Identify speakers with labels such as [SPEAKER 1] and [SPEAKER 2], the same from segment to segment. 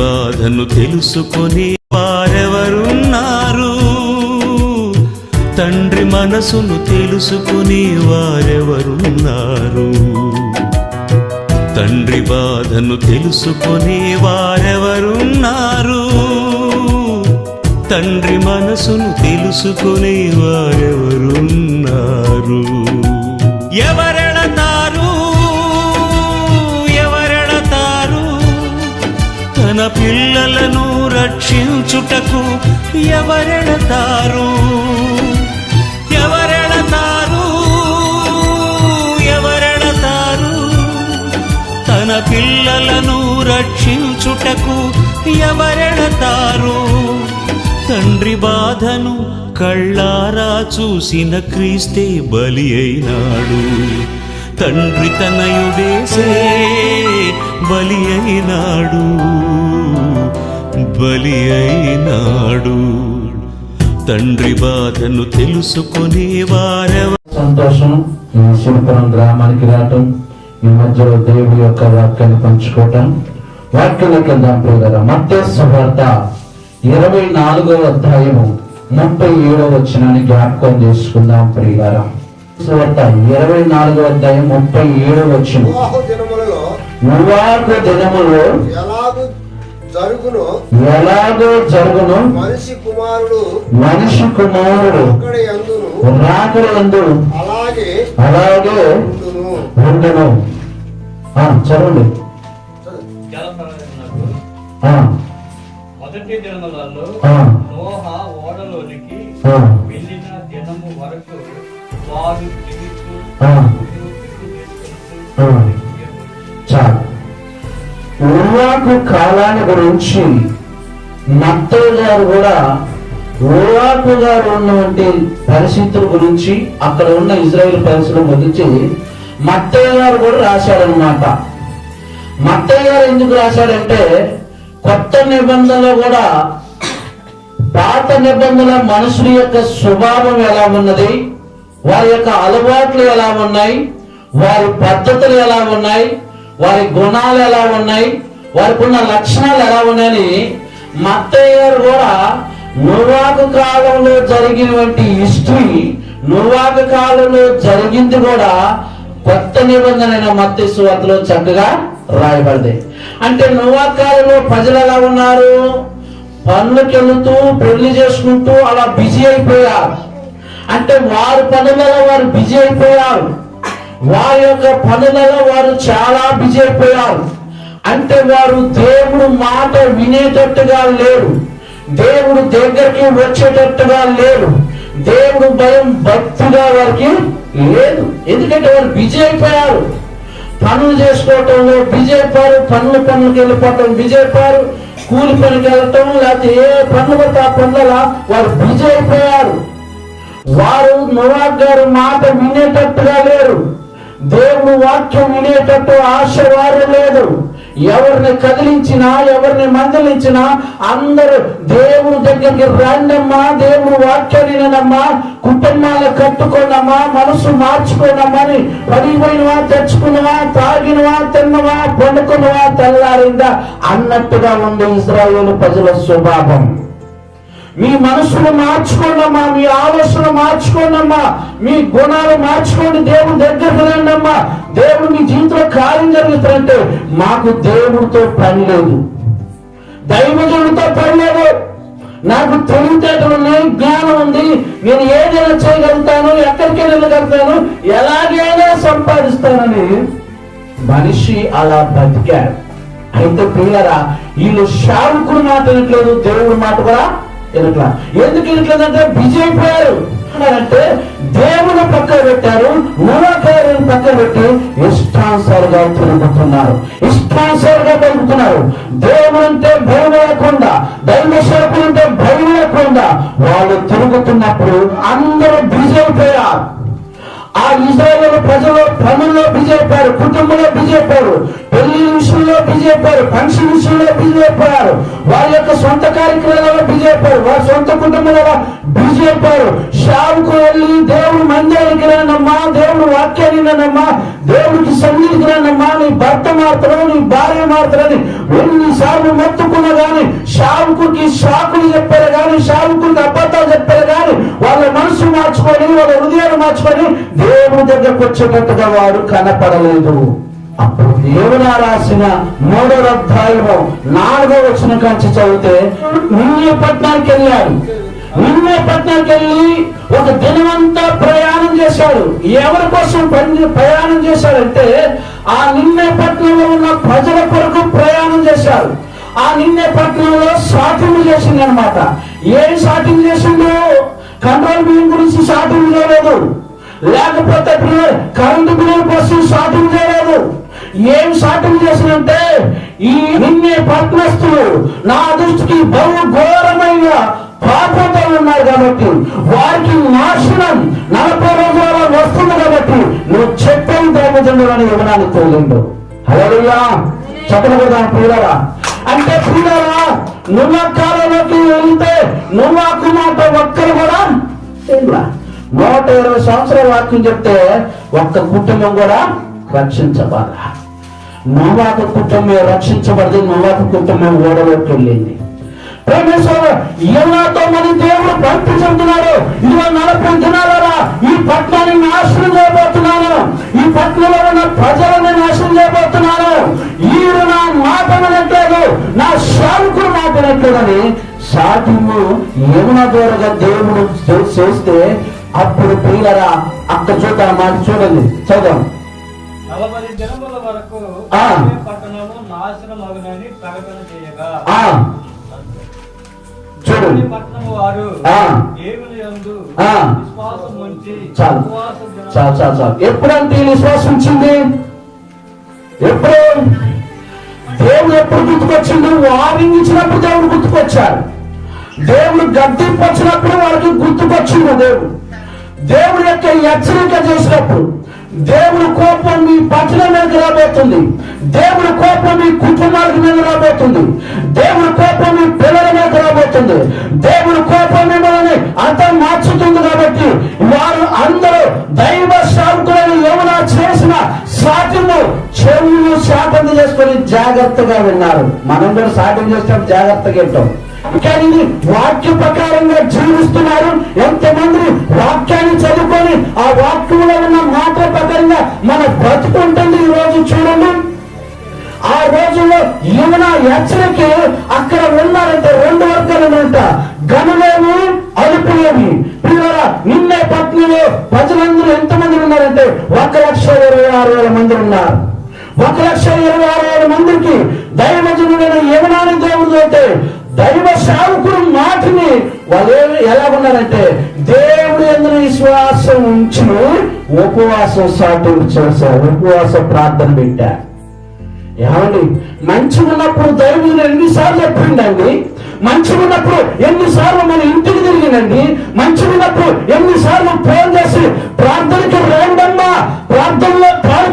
[SPEAKER 1] బాధను తెలుసుకొని వారెవరున్నారు? తండ్రి మనసును తెలుసుకుని వారెవరున్నారు? తండ్రి బాధను తెలుసుకొని వారెవరున్నారు? తండ్రి మనసును తెలుసుకుని వారెవరున్నారు? ఎవరు తన పిల్లలను రక్షించుటకు ఎవరెడతారు ఎవరెడతారు ఎవరెడతారు తన పిల్లలను రక్షించుటకు ఎవరెడతారు తండ్రి బాధను కళ్ళారా చూసిన క్రీస్తే బలి అయినాడు. తండ్రి తనయుడేసే బలి అయినాడు బలి అయినాడు. తండ్రి బాధను తెలుసుకునే వారెవ
[SPEAKER 2] సంతోషం ఈ శిల్పురం గ్రామానికి రావటం ఈ మధ్యలో దేవుడి యొక్క వాక్యాన్ని పంచుకోవటం. వాక్యంలోకి వెళ్దాం ప్రియులరా మత్య సువార్త ఇరవై నాలుగవ అధ్యాయము ముప్పై ఏడవ వచ్చినాన్ని జ్ఞాపకం చేసుకుందాం ప్రియులరా. సువార్త ఇరవై నాలుగవ అధ్యాయం ముప్పై ఏడవ వచ్చిన
[SPEAKER 3] వివాహ
[SPEAKER 2] దినములో
[SPEAKER 3] ఎలాగు జరుగును?
[SPEAKER 2] ఎలాగో జరుగును?
[SPEAKER 3] మనిషి కుమారుడు
[SPEAKER 2] మనిషి కుమారుడు
[SPEAKER 3] ఎందును
[SPEAKER 2] రాకడందు
[SPEAKER 3] అలాగే
[SPEAKER 2] అలాగే
[SPEAKER 3] ఉండును.
[SPEAKER 2] చదవండి.
[SPEAKER 4] మొదటి దినములలో నోహ ఓడలోనికి
[SPEAKER 2] ఉల్లాకు కాలాన్ని గురించి మత్తయ్య గారు కూడా ఉల్లాకు గారు ఉన్నటువంటి పరిస్థితుల గురించి అక్కడ ఉన్న ఇజ్రాయెల్ పరిస్థితుల గురించి మత్తయ్య గారు కూడా రాశాడనమాట మత్తయ్య గారు ఎందుకు రాశాడంటే కొత్త నిబంధనలో కూడా పాత నిబంధనల మనుషుల యొక్క స్వభావం ఎలా ఉన్నది వారి యొక్క అలవాట్లు ఎలా ఉన్నాయి వారి పద్ధతులు ఎలా ఉన్నాయి వారి గుణాలు ఎలా ఉన్నాయి వారికి ఉన్న లక్షణాలు ఎలా ఉన్నాయని మత్తయ్య గారు కూడా నువ్వాకు కాలంలో జరిగినటువంటి హిస్టరీ నువ్వాకు కాలంలో జరిగింది కూడా కొత్త నిబంధన మత్తి సువార్తలో చక్కగా రాయబడింది. అంటే నువ్వాకు కాలంలో ప్రజలు ఎలా ఉన్నారు? పనులకి వెళుతూ పెళ్ళి చేసుకుంటూ అలా బిజీ అయిపోయారు. అంటే వారి పనులలో వారు బిజీ అయిపోయారు. వారి యొక్క పనులలో వారు చాలా బిజీ అయిపోయారు. అంటే వారు దేవుడు మాట వినేటట్టుగా లేరు. దేవుడు దగ్గరికి వచ్చేటట్టుగా లేరు. దేవుడు భయం భక్తిగా వారికి లేదు. ఎందుకంటే వారు బిజీ అయిపోయారు. పనులు చేసుకోవటంలో బిజీ అయిపోయారు. పనుల పనులకు వెళ్ళిపోవటం బిజీ అయిపోయారు. కూలి పనికి వెళ్ళటం లేకపోతే ఏ పనులు పడితే ఆ పనుల వారు బిజీ అయిపోయారు. వారు నవాబ్ గారు మాట వినేటట్టుగా లేరు. దేవుడు వాక్యం వినేటట్టు ఆశ వారు లేదు. ఎవరిని కదిలించినా ఎవరిని మందలించినా అందరూ దేవుడు దగ్గరికి రండమ్మా దేవుడు వాక్యాన్ని కుటుంబాలు కట్టుకోనమ్మా మనసు మార్చుకోనమ్మని పడిపోయినవా తెచ్చుకున్నవా తాగినవా తిన్నవా పండుకున్నవా తెల్లారిందా? అన్నట్టుగా ఉంది ఇస్రాయేల్ ప్రజల స్వభావం. మీ మనసును మార్చుకోండమ్మా మీ ఆలోచన మార్చుకోండమ్మా మీ గుణాలు మార్చుకోండి దేవుని దగ్గరకు రండమ్మా. దేవుడు మీ జీవితంలో కార్యం జరుగుతుందంటే మాకు దేవుడితో పని లేదు. దైవజనుడితో పని లేదు. నాకు తెలివితేటలు ఉన్నాయి జ్ఞానం ఉంది. నేను ఏదైనా చేయగలుగుతాను ఎక్కడికి వెళ్ళగలుగుతాను ఎలాగైనా సంపాదిస్తానని మనిషి అలా బతికాడు అయితే పిల్లరా వీళ్ళు శావుకుడు మాట వినట్లేదు దేవుడి మాట కూడా వినట్లా ఎందుకు వినట్లేదంటే బిజీ అయిపోయారు. అంటే దేవుని పక్కన పెట్టారు ఊరకాయలను పక్కన పెట్టి ఇష్టానుసారుగా తిరుగుతున్నారు. ఇష్టానుసారుగా పెరుగుతున్నారు దేవుడు అంటే భయం లేకుండా దైవ అంటే భయం లేకుండా వాళ్ళు తిరుగుతున్నప్పుడు అందరూ బిజీ అయిపోయారు. ఆ ఇజ్రాయేల్ ప్రజలు పనుల్లో బిజీ అయిపోయారు కుటుంబంలో బిజీ అయిపోయారు. పెళ్ళి విషయంలో బిజీ అయిపోయారు ఫంక్షన్ విషయంలో బిజీ అయిపోయారు వారి యొక్క సొంత కార్యక్రమాలలో బిజీ అయిపోయారు వారి సొంత కుటుంబంలో బిజీ అయిపోయారు షావుకు వెళ్ళి దేవుడు మందిరానికి రానమ్మా దేవుడు వాక్యాన్ని రానమ్మా దేవుడికి సంగీతికి రానమ్మా నీ భర్త మారుతారు నీ భార్య మారుతారని ఎన్నిసార్లు మొత్తుకున్నా గాని షావుకుకి షాకులు చెప్పారు గాని షావుకుకి అబద్ధాలు చెప్పారు గాని వాళ్ళ మనసు మార్చుకొని వాళ్ళ హృదయాలు మార్చుకొని దేవుని దగ్గరకు వచ్చేటట్టుగా వాడు కనపడలేదు. అప్పుడు దేవుడా రాసిన మూడో అధ్యాయము నాలుగో వచ్చిన కంచి చదివితే నిన్నే పట్టణానికి వెళ్ళాడు. నిన్నే పట్టణానికి వెళ్ళి ఒక దినమంతా ప్రయాణం చేశాడు. ఎవరి కోసం పని- ప్రయాణం చేశాడంటే ఆ నిన్నే పట్టణంలో ఉన్న ప్రజల కొరకు ప్రయాణం చేశాడు. ఆ నిన్నే పట్టణంలో షాపింగ్ చేసింది అనమాట ఏం షాపింగ్ చేసిందో కంట్రోల్ బిల్లు గురించి షాపింగ్ చేయలేదు. లేకపోతే కరెంటు బిల్లుల కోసం ఏం షాపింగ్ చేసినంటే ఈ నిన్నే పట్నస్తులు నా దృష్టికి బహు ఘోరమైన పాపంతో ఉన్నారు కాబట్టి వారికి నాశనం నలభై రోజుల వస్తుంది కాబట్టి నువ్వు చెప్పని దైవజనుడు అని ఇవ్వడానికి తోలిండు హలోయా చెప్పకూడదా పిల్లరా అంటే పిల్లరా నువ్వు కాలంలోకి వెళ్తే నువ్వు మాట ఒక్కరు కూడా నూట ఇరవై సంవత్సరాల వాక్యం చెప్తే ఒక్క కుటుంబం కూడా రక్షించబారా నోవాకు కుటుంబం రక్షించబడింది నోవాకు కుటుంబం ఓడలోకి వెళ్ళింది ప్రేమేశ్వర ఎవరితో మన దేవుడు పంపించుతున్నాడు ఇదిగో నలభై దినాలరా ఈ పట్టణాన్ని నాశనం చేయబోతున్నాను. ఈ పట్టణంలో ఉన్న ప్రజలను నాశనం చేయబోతున్నాను. ఈరు నా మాట వినట్లేదు నా శాంకుడు మాట వినట్లేదని సాటిము యమున దూరగా దేవుడు చేస్తే అప్పుడు పిల్లరా అక్కడ చూద్దాం మాట చూడండి. చదుదాం
[SPEAKER 4] నలభై దినముల వరకు పట్టణము నాశనం అగునని ప్రకటన చేయగా.
[SPEAKER 2] ఆ. చూడండి.
[SPEAKER 4] పట్టణము వారు. దేవుని యందు. విశ్వాసం ఉంచి
[SPEAKER 2] చాలు.
[SPEAKER 4] ఉపవాస దినాలు
[SPEAKER 2] చాలు చాలు చాలు. ఎప్పుడంటే విశ్వాసం ఎప్పుడు? దేవుడు ఎప్పుడు గుర్తుకొచ్చిండు? వార్నింగ్ ఇచ్చినప్పుడు దేవుడు గుర్తుకొచ్చాడు. దేవుడు గద్దెంపు వచ్చినప్పుడు వాళ్ళకి గుర్తుకొచ్చిండు దేవుడు. దేవుడు యొక్క హెచ్చరిక చేసినప్పుడు దేవుడు కోపం మీ పట్ల మీద రాబోతుంది. దేవుడు కోపం మీ కుటుంబాల మీద రాబోతుంది. దేవుడు కోపం మీ పిల్లల మీద రాబోతుంది. దేవుడు కోపం మిమ్మల్ని అంతా మార్చుతుంది కాబట్టి వారు అందరూ దైవ శాంతులను ఏమైనా చేసిన సాటిను చెవులు శాపం చేసుకొని జాగ్రత్తగా విన్నారు. మనం కూడా సాటం చేస్తాం జాగ్రత్తగా వింటాం. కానీ ఇది వాక్య ప్రకారంగా జీవిస్తున్నారు. ఎంతమంది వాక్యాన్ని చదువుకొని ఆ వాక్యంలో ఉన్న మాట ప్రకారంగా మన బ్రతుకుంటుంది ఈ రోజు చూడండి. ఆ రోజుల్లో యువన హెచ్చరిక అక్కడ ఉన్నారంటే రెండు వర్గాలు అంట గనులేమి అదుపులేమి పిల్లల నిన్నే పత్నిలో ప్రజలందరూ ఎంతమంది ఉన్నారంటే ఒక లక్ష ఇరవై ఆరు వేల మంది ఉన్నారు. ఒక లక్ష ఇరవై ఆరు వేల మందికి దైవజనుడైన యువనాన్ని దేవుడు అంటే దైవ సేవకుడు మాటని వాళ్ళు ఎలా ఉన్నారంటే దేవుడు ఎందుకు విశ్వాసం ఉంచి ఉపవాసం సాటు చేశారు ఉపవాస ప్రార్థన పెట్టారు. ఏమండి? మంచి ఉన్నప్పుడు దైవుడు ఎన్నిసార్లు చెప్పిండండి? మంచి ఉన్నప్పుడు ఎన్నిసార్లు మన ఇంటికి తిరిగినండి? మంచి ఉన్నప్పుడు ఎన్నిసార్లు ఫోన్ చేసి ప్రార్థనకి రండమ్మా ప్రార్థనలో ప్రార్థన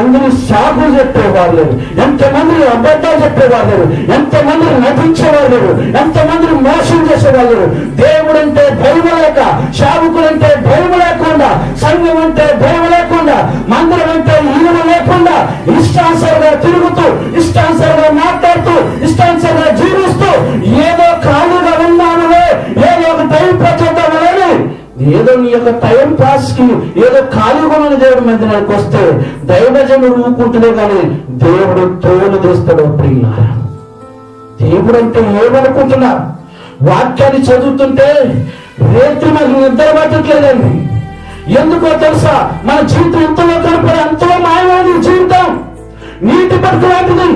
[SPEAKER 2] ఎంత మందిని చెప్పేవారు లేరు. ఎంతమంది అబద్ధాలు చెప్పేవారు లేరు. ఎంతమంది నటించేవారు లేరు. ఎంతమంది మోసం చేసేవారు లేరు. దేవుడు అంటే భయం లేక శావుకులంటే భయం లేకుండా సంఘం అంటే భయం లేకుండా మందిరం అంటే ఈయన లేకుండా ఇష్టానుసారంగా తిరుగుతూ ఇష్టానుసారంగా మాట్లాడుతూ ఇష్టానుసారంగా జీవిస్తూ ఏదో ఖాళీగా ఉన్నానులే ఏదో ఒక టైం ప్రచోదామని ఏదో నీ యొక్క ఉపాసికి ఏదో ఖాళీగా దేవుడు దేవుడి మందిరానికి వస్తే దైవజనుడు ఊపుకుంటునే కానీ దేవుడు తోలు తీస్తాడు ప్రియ దేవుడు అంటే ఏమనుకుంటున్నా? వాక్యాన్ని చదువుతుంటే రేత్రి మనకి నిద్ర పట్టట్లేదండి. ఎందుకో తెలుసా? మన జీవితం ఎంతలో కనపడే ఎంతో మాయమైన జీవితం. నీటి పట్టు లాంటిది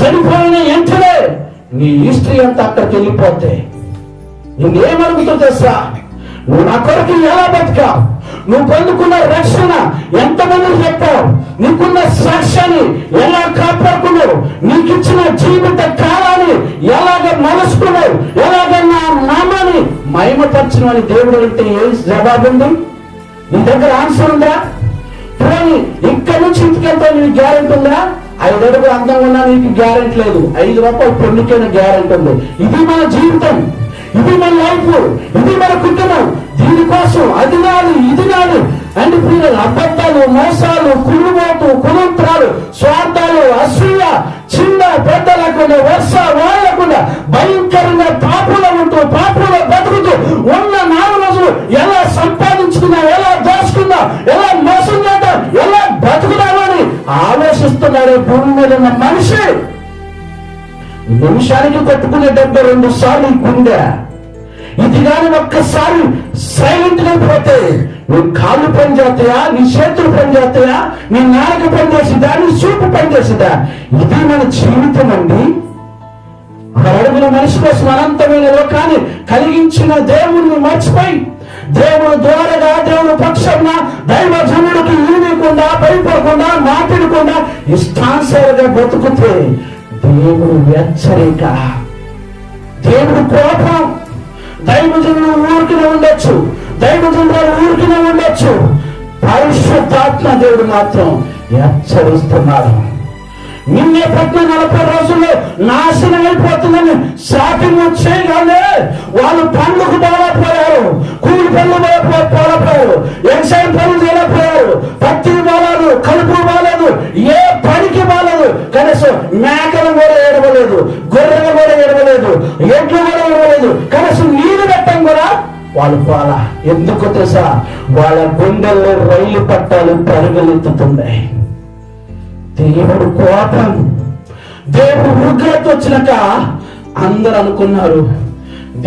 [SPEAKER 2] చనిపోయిన ఎంటనే నీ హిస్టరీ అంతా అక్కడికి వెళ్ళిపోతే. నువ్వేమనుకుంటూ తెలుసా? నువ్వు నా కొరకు ఎలా బతికావు? నువ్వు పొందుకున్న రక్షణ ఎంతమంది చెప్పావు నీకున్న సాక్ష్యాన్ని ఎలా కాపాడుకున్నావు? నీకు ఇచ్చిన జీవిత కాలాన్ని ఎలాగ మలుసుకున్నావు ఎలాగ నా నామాన్ని మహిమపరచమని దేవుడు అంటే ఏం జవాబు ఉంది? నీ దగ్గర ఆన్సర్ ఉందా? పోనీ ఇక్కడి నుంచి ఇంటికెళ్తే నీకు గ్యారెంటీ ఉందా? ఐదు అడుగులు అందం ఉన్నా నీకు గ్యారెంటీ లేదు. ఐదు రూపాయలు పెళ్ళికైన గ్యారెంటీ ఉంది. ఇది మన జీవితం. ఇది మన లైఫ్ ఇది మన కుటుంబం. దీనికోసం అది కాదు ఇది కాదు అండ్ పిల్లలు అబద్ధాలు మోసాలు కుళ్ళుబాటు కులంత్రాలు స్వార్థాలు అసూయ చిన్న పెద్ద లేకుండా వర్ష వాడకుండా భయంకరంగా పాపులో ఉంటూ పాపులో బతుకుతూ ఉన్న నాలుగు రోజులు ఎలా సంపాదించుకున్నా ఎలా దోచుకున్నా ఎలా మోసం చేద్దాం ఎలా బతుకుదామని ఆలోచిస్తున్నాడు భూమి మీద ఉన్న మనిషి. నిమిషానికి కట్టుకునే డెబ్బై రెండు సార్లు ఈ గుండె. ఇది కానీ ఒక్కసారి సైలెంట్గా పోతే నీ కాళ్ళు పని చేస్తాయా నీ చేతులు పని చేస్తాయా నీ నాలుక పనిచేసిద్దా నీ చూపు పనిచేసిద్దా ఇది మన జీవితం అండి. అడుగుల మనిషి కోసం అనంతమైన లోకాన్ని కలిగించిన దేవుణ్ణి మర్చిపోయి దేవుడు ద్వారగా దేవుడు పక్షంన దైవ జనుడికి ఈనకుండా భయపడకుండా మాట్లాడకుండా ఇష్టానుసారంగా బతుకుతే దేవుడు హెచ్చరిక. దేవుడు కోపం. దైవజనులు ఊరికినే ఉండొచ్చు. దైవజనులు ఊరికినే ఉండొచ్చు. పరిశుద్ధాత్మ దేవుడు మాత్రం హెచ్చరిస్తున్నాడు. నిన్నే పట్టిన నలభై రోజుల్లో నాశనం అయిపోతుందని షాపింగ్ చేయగానే వాళ్ళు పండుగ బాగా కలపాల ఎందుకు తెలుసా? వాళ్ళ గుండెల్లో రైలు పట్టాలు పరుగులెత్తుతున్నాయి దేవుడు కోపం. దేవుడు ఉగ్రత వచ్చినాక అందరు అనుకున్నారు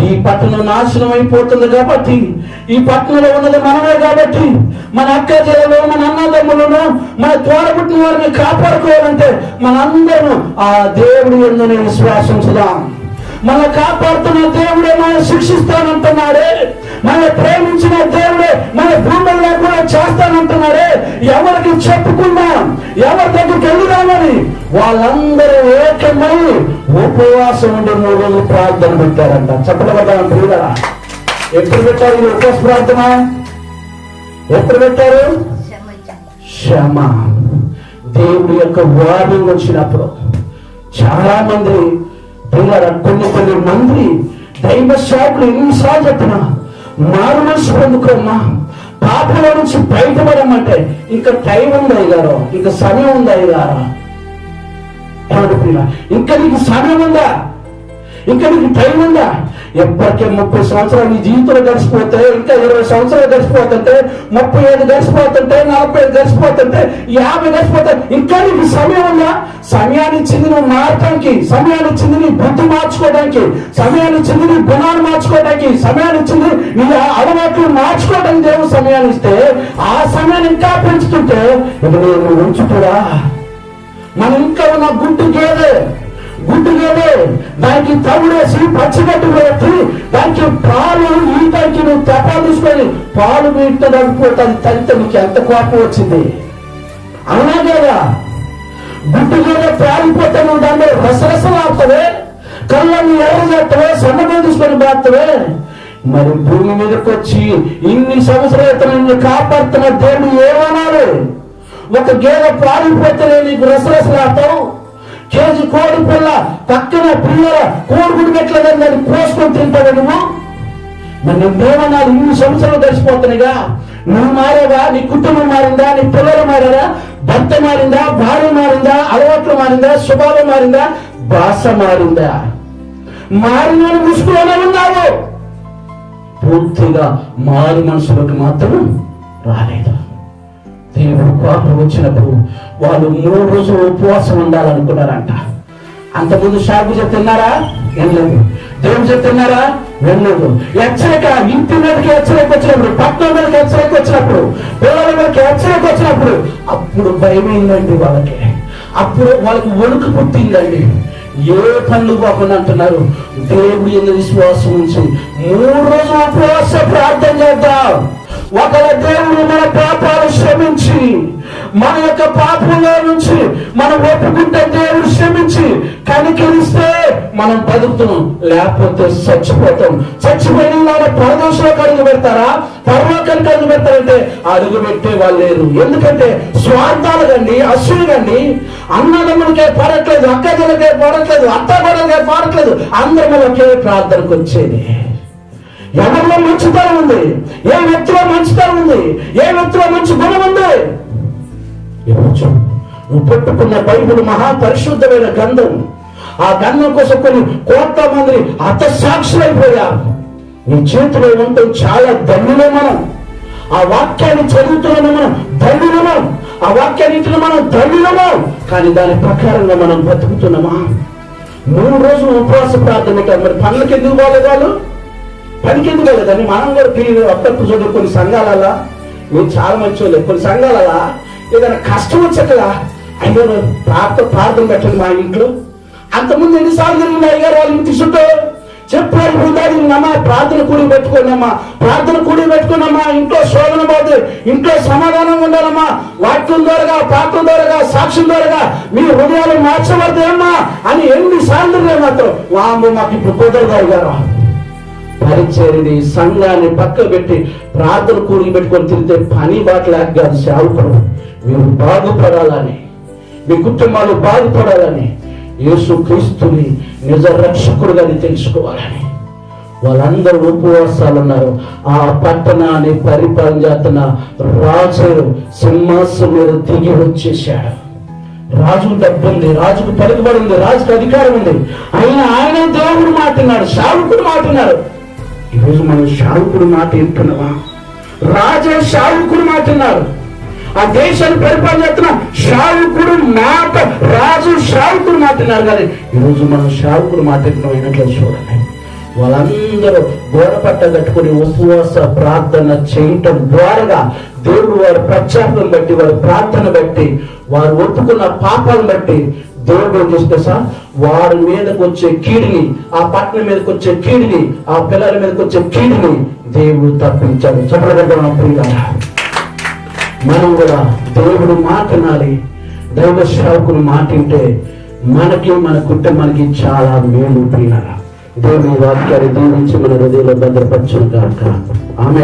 [SPEAKER 2] ఈ పట్టణం నాశనం అయిపోతుంది కాబట్టి ఈ పట్టణంలో ఉన్నది మనమే కాబట్టి మన అక్క చెల్లెలు మన అన్నదమ్ములను మన తోడబుట్టిన వారిని కాపాడుకోవాలంటే మనందరం ఆ దేవుడి ఎందుని విశ్వాసించుదాం. మన కాపాడుతున్న దేవుడే మన శిక్షిస్తానంటున్నాడే. మన ప్రేమించిన దేవుడే మన భూముల్లో కూడా చేస్తానంటున్నాడే. ఎవరికి చెప్పుకుందాం? ఎవరి దగ్గరికి వెళ్ళుదామని వాళ్ళందరూ ఏకమై ఉపవాసం ఉండి మూడు రోజులు ప్రార్థన పెట్టారంట. చెప్పగలుగుతాం పిల్లరా ఎప్పుడు పెట్టారు ఈ ఉపవాస ప్రార్థన? ఎప్పుడు పెట్టారు? క్షమ. దేవుడి యొక్క వార్నింగ్ వచ్చినప్పుడు చాలా మంది పిల్లల కొన్ని కొన్ని మంది దైవ శాఖలు ఎన్నిసార్లు చెప్పిన మారు మనసు పొందుకోమ్మా. పాపల నుంచి బయటపడమంటే ఇంకా టైం ఉంది అయ్యారు ఇంకా సమయం ఉంది అయ్యారా పిల్ల ఇంకా నీకు సమయం ఉందా? ఇంకా నీకు టైం ఉందా? ఎప్పటికే ముప్పై సంవత్సరాలు నీ జీవితంలో గడిచిపోతే ఇంకా ఇరవై సంవత్సరాలు గడిచిపోతుంటే ముప్పై ఐదు గడిచిపోతుంటే నలభై ఐదు గడిచిపోతుంటే యాభై గడిచిపోతే ఇంకా నీకు సమయం ఉందా? సమయాన్ని ఇచ్చింది నువ్వు మారటానికి సమయాన్ని ఇచ్చింది నీ బుద్ధి మార్చుకోవడానికి సమయాన్ని ఇచ్చింది నీ గుణాలు మార్చుకోవడానికి సమయాన్ని చెంది నీ అలవాట్లు మార్చుకోవడానికి దేవుడు సమయాన్ని ఇస్తే ఆ సమయాన్ని ఇంకా పెంచుతుంటే ఇక నేను ఉంచుతురా మన ఇంకా ఉన్న గుడ్డు గేదే గుడ్డు గేదే దానికి తవుడేసి పచ్చిగట్టు పెట్టి దానికి పాలు ఈతానికి నువ్వు తెప్ప తీసుకొని పాలు మీట తగ్గిపోతుంది తల్లితో నీకు ఎంత కోపం వచ్చింది? అవునా కదా గుడ్డు మీద పాలిపోతే నువ్వు దాన్ని రసరసలాడుతావే? కళ్ళని ఎవరు చేస్తావే సన్నగా తీసుకొని బాగుతావే మరి భూమి మీదకి వచ్చి ఇన్ని సంవత్సరాలు నిన్ను కాపాడుతున్న దేవుడు ఏమన్నారు ఒక గేద పారిపోతే నీకు రసరసలాడతావు? కేజీ కోడి పిల్ల పక్కన పిల్లల కోడిగుడు పెట్టలేదని దాన్ని కోసుకొని తింటావు నువ్వు? మరి నువ్వేమన్నాడు ఇన్ని సంవత్సరాలు గడిచిపోతున్నాయిగా. నువ్వు మారావా? నీ కుటుంబం మారిందా? నీ పిల్లలు మారారా? భర్త మారిందా? భార్య మారిందా? అలవాట్లు మారిందా? స్వభావం మారిందా? భాష మారిందా? మారిన ముసుకులోనే ఉన్నావు. పూర్తిగా మారు మనసులోకి మాత్రం రాలేదు. దేవుడు కోపం వచ్చినప్పుడు వాళ్ళు మూడు రోజులు ఉపవాసం ఉండాలనుకున్నారంట. అంతకుముందు షాపు చెప్తున్నారా? వెళ్ళదు దేవుడు చెప్తున్నారా? వెళ్ళలేదు హెచ్చరిక ఇంటి మీదకి హెచ్చరిక వచ్చినప్పుడు పట్టణం మీదకి హెచ్చరిక వచ్చినప్పుడు పిల్లల మీదకి హెచ్చరిక వచ్చినప్పుడు అప్పుడు భయమైందండి వాళ్ళకి? అప్పుడు వాళ్ళకి వణుకు పుట్టిందండి. ఏ పనులు పోకుండా అంటున్నారు దేవుడు ఎందుకు విశ్వాసం ఉంచి మూడు రోజులు ఉపవాస ప్రార్థన చేద్దాం. ఒకవేళ దేవుడు మన పాపాలు క్షమించి మన యొక్క పాపంలో నుంచి మనం ఒప్పుకుంటే దేవుడు క్షమించి కనికరిస్తే మనం బతుకుతున్నాం లేకపోతే చచ్చిపోతాం. చచ్చిపోయిన వాళ్ళ పరదోషంలో అడుగు పెడతారా? పరలోకానికి అడుగు పెడతారంటే అడుగు పెట్టే వాళ్ళు లేరు. ఎందుకంటే స్వార్థాలు కండి అసూలు కండి. అన్నదమ్ములకే పడట్లేదు అక్క జలకే పడట్లేదు అత్త గొడవలకే పడట్లేదు. అందరం ఒకే ప్రార్థనకు వచ్చేది. ఎవరిలో మంచితనం ఉంది? ఏ వ్యక్తిలో మంచితనం ఉంది? ఏ వ్యక్తిలో మంచి గుణం ఉంది? ఈరోజు నువ్వు పట్టుకున్న బైబుల్ మహా పరిశుద్ధమైన గంధం ఆ గంధం కోసం కొన్ని కోట్ల మంది అతసాక్షులైపోయారు నీ చేతిలో ఉండటం చాలా ధన్యులే మనం. ఆ వాక్యాన్ని చదువుతున్నాము మనం ధన్యులము? ఆ వాక్యాన్ని ఇంటిలో మనం ధన్యులము? కానీ దాని ప్రకారంగా మనం బతుకుతున్నామా మూడు రోజులు ఉపవాస ప్రార్థన మరి పనులకు ఎందుకు పోలేదు వాళ్ళు? పనికి ఎందుకు మనం కూడా పిల్లలు అప్పుడప్పుడు చూడండి కొన్ని సంఘాలలా మీరు చాలా మంచి వాళ్ళు. కొన్ని సంఘాలలా ఏదైనా కష్టం వచ్చేదా అయ్యో ప్రార్థన ప్రార్థన పెట్టండి మా ఇంట్లో. అంతకుముందు ఎన్నిసార్లు జరిగింది అయ్యారు వాళ్ళ ఇంటి చెప్పారు బృందాలు నమ్మా ప్రార్థన కూడి పెట్టుకున్నామా ప్రార్థన కూడి పెట్టుకున్నామా ఇంట్లో శోధన పోతే ఇంట్లో సమాధానం ఉండాలమ్మా. వాక్యం ద్వారా ప్రార్థన ద్వారా సాక్ష్యం ద్వారా మీ హృదయాలు మార్చబడతాయమ్మా అని ఎన్ని సార్లు మాత్రం వాము మాకు ఇప్పుడు కుదరదు అయ్యారు పరిచర్ని సంఘాన్ని పక్క పెట్టి ప్రార్థన కూడి పెట్టుకొని తిరిగితే పని బాటలేక కాదు సేవకుడు మీరు బాగుపడాలని మీ కుటుంబాలు బాగుపడాలని యేసు క్రీస్తుని నిజ రక్షకుడుగాని తెలుసుకోవాలని. వాళ్ళందరూ ఉపవాసాలు ఉన్నారు. ఆ పట్టణాన్ని పరిపాలన చేస్తున్న రాజు సింహాసం మీద దిగి వచ్చేసాడు రాజుకు డబ్బు ఉంది రాజుకు పలుకుబడి ఉంది రాజుకు అధికారం ఉంది. అయినా ఆయన దేవుడు మాట్లాడు శావుకుడు మాట్లాడు ఈరోజు మనం శావుకుడు మాట వింటున్నావా రాజే శావుకుడు మాట్లాడు ఆ దేశాన్ని పరిపాలన చేస్తున్న శావుకుడు మాట రాజు శావుకుడు మాట్లాడినారు కానీ ఈరోజు మనం శావుకుడు మాట్లాడుతున్నాం అయినట్లు చూడండి. వాళ్ళందరూ గోడపట్ట కట్టుకుని ఉపవాస ప్రార్థన చేయటం ద్వారా దేవుడు వారి ప్రత్యాపం బట్టి వారి ప్రార్థన బట్టి వారు ఒప్పుకున్న పాపాలను బట్టి దేవుడు ఏం చేస్తే సార్ వారి మీదకి వచ్చే కీడిని ఆ పట్టణం మీదకి వచ్చే కీడిని ఆ పిల్లల మీదకి వచ్చే కీడిని దేవుడు తప్పించాడు. చెప్పగలుగుతాం ప్రియ మనం కూడా దేవుడు మాట్లాడాలి దైవ సేవకుని మాటింటే మనకి మన కుటుంబానికి చాలా మేలు ప్రియ. దేవుని వాక్యాన్ని దీవించి మన హృదయంలో భద్రపరచును కాక ఆమె